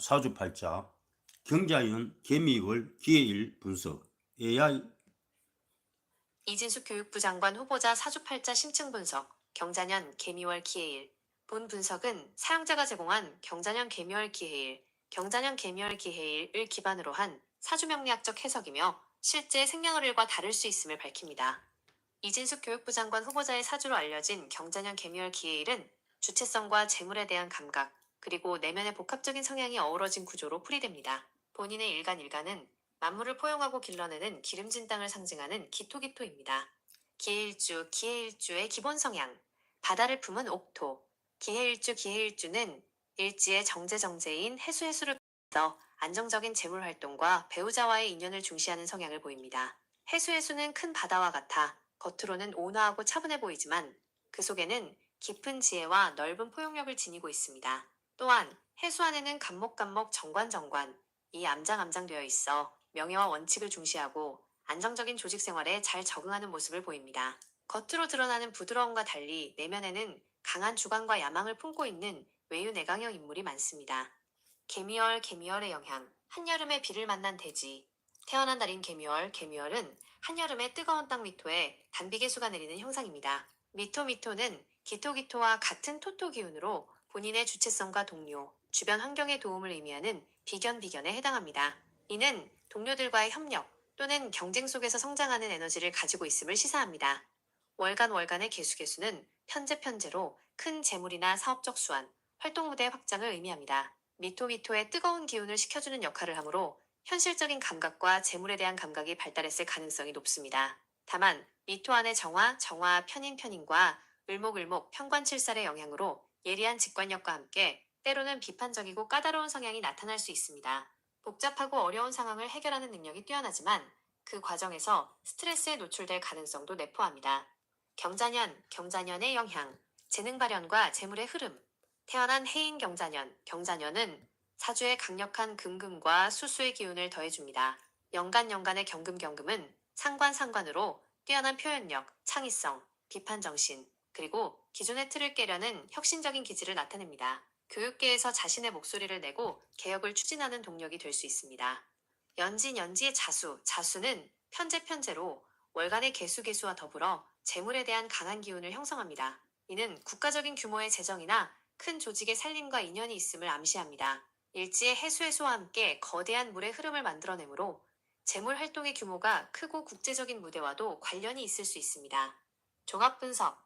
사주팔자 경자연 개미월 기해일 분석 AI 이진숙 교육부 장관 후보자 사주팔자 심층 분석, 경자년 개미월 기해일. 본 분석은 사용자가 제공한 경자년 개미월 기해일, 경자년 개미월 기해일을 기반으로 한 사주명리학적 해석이며 실제 생년월일과 다를 수 있음을 밝힙니다. 이진숙 교육부 장관 후보자의 사주로 알려진 경자년 개미월 기해일은 주체성과 재물에 대한 감각, 그리고 내면의 복합적인 성향이 어우러진 구조로 풀이됩니다. 본인의 일간일간은 만물을 포용하고 길러내는 기름진 땅을 상징하는 기토기토입니다. 기해일주, 기해일주의 기본 성향. 바다를 품은 옥토. 기해일주, 기해일주는 일지의 정제정제인 해수해수를 써 안정적인 재물 활동과 배우자와의 인연을 중시하는 성향을 보입니다. 해수해수는 큰 바다와 같아 겉으로는 온화하고 차분해 보이지만 그 속에는 깊은 지혜와 넓은 포용력을 지니고 있습니다. 또한 해수 안에는 감목감목 정관정관, 이 암장암장되어 있어 명예와 원칙을 중시하고 안정적인 조직 생활에 잘 적응하는 모습을 보입니다. 겉으로 드러나는 부드러움과 달리 내면에는 강한 주관과 야망을 품고 있는 외유 내강형 인물이 많습니다. 개미월, 개미월의 영향, 한여름에 비를 만난 대지. 태어난 달인 개미월, 개미월은 한여름의 뜨거운 땅 미토에 단비계수가 내리는 형상입니다. 미토, 미토는 기토기토와 같은 토토 기운으로 본인의 주체성과 동료, 주변 환경의 도움을 의미하는 비견 비견에 해당합니다. 이는 동료들과의 협력 또는 경쟁 속에서 성장하는 에너지를 가지고 있음을 시사합니다. 월간 월간의 개수 개수는 편제 편제로 큰 재물이나 사업적 수완, 활동 무대 확장을 의미합니다. 미토 미토의 뜨거운 기운을 식혀주는 역할을 하므로 현실적인 감각과 재물에 대한 감각이 발달했을 가능성이 높습니다. 다만 미토 안의 정화, 정화, 편인, 편인과 을목을목, 편관칠살의 영향으로 예리한 직관력과 함께 때로는 비판적이고 까다로운 성향이 나타날 수 있습니다. 복잡하고 어려운 상황을 해결하는 능력이 뛰어나지만 그 과정에서 스트레스에 노출될 가능성도 내포합니다. 경자년, 경자년의 영향, 재능 발현과 재물의 흐름. 태어난 해인 경자년, 경자년은 사주에 강력한 금금과 수수의 기운을 더해줍니다. 연간 연간의 경금 경금은 상관 상관으로 뛰어난 표현력, 창의성, 비판 정신, 그리고 기존의 틀을 깨려는 혁신적인 기질을 나타냅니다. 교육계에서 자신의 목소리를 내고 개혁을 추진하는 동력이 될 수 있습니다. 연진 연지의 자수, 자수는 편제 편제로 월간의 개수 개수와 더불어 재물에 대한 강한 기운을 형성합니다. 이는 국가적인 규모의 재정이나 큰 조직의 살림과 인연이 있음을 암시합니다. 일지의 해수 해수와 함께 거대한 물의 흐름을 만들어내므로 재물 활동의 규모가 크고 국제적인 무대와도 관련이 있을 수 있습니다. 종합 분석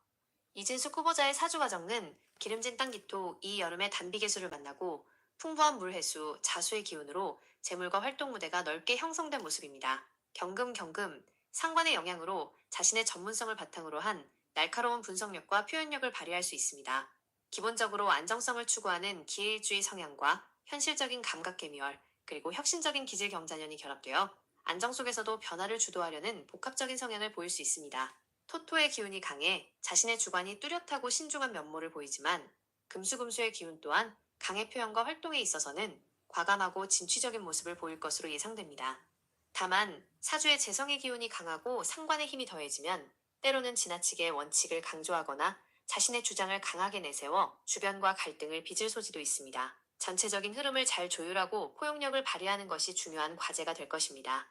이진숙 후보자의 사주 과정은 기름진 땅 기토 이 여름에 단비 개수를 만나고 풍부한 물 해수 자수의 기운으로 재물과 활동 무대가 넓게 형성된 모습입니다. 경금 경금 상관의 영향으로 자신의 전문성을 바탕으로 한 날카로운 분석력과 표현력을 발휘할 수 있습니다. 기본적으로 안정성을 추구하는 기회주의 성향과 현실적인 감각 개미월 그리고 혁신적인 기질 경자년이 결합되어 안정 속에서도 변화를 주도하려는 복합적인 성향을 보일 수 있습니다. 토토의 기운이 강해 자신의 주관이 뚜렷하고 신중한 면모를 보이지만 금수금수의 기운 또한 강의 표현과 활동에 있어서는 과감하고 진취적인 모습을 보일 것으로 예상됩니다. 다만 사주의 재성의 기운이 강하고 상관의 힘이 더해지면 때로는 지나치게 원칙을 강조하거나 자신의 주장을 강하게 내세워 주변과 갈등을 빚을 소지도 있습니다. 전체적인 흐름을 잘 조율하고 포용력을 발휘하는 것이 중요한 과제가 될 것입니다.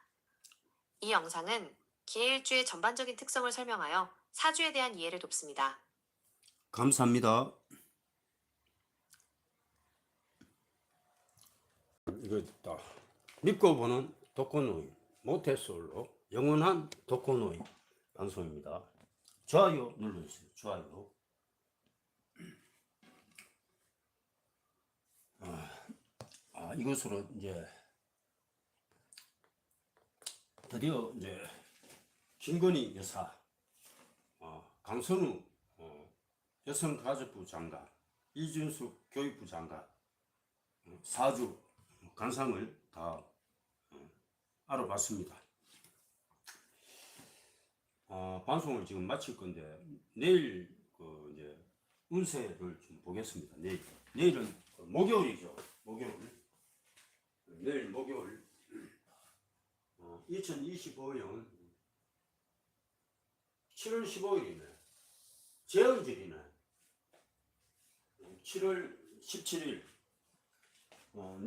이 영상은 기해일주의 전반적인 특성을 설명하여 사주에 대한 이해를 돕습니다. 감사합니다. 이거 다 믿고 보는 독거노인 모태솔로 영원한 독거노인 방송입니다. 좋아요 눌러주세요. 좋아요. 아, 아 이것으로 이제 드디어 이제 김건희 여사, 어, 강선우 어, 여성가족부 장관, 이준숙 교육부 장관 어, 사주 간상을 다 어, 알아봤습니다. 어, 방송을 지금 마칠 건데 내일 그 이제 운세를 좀 보겠습니다. 내일 내일은 그 목요일이죠. 목요일 내일 목요일 어, 2025년 7월 15일이네. 재헌절이네. 7월 17일. 어,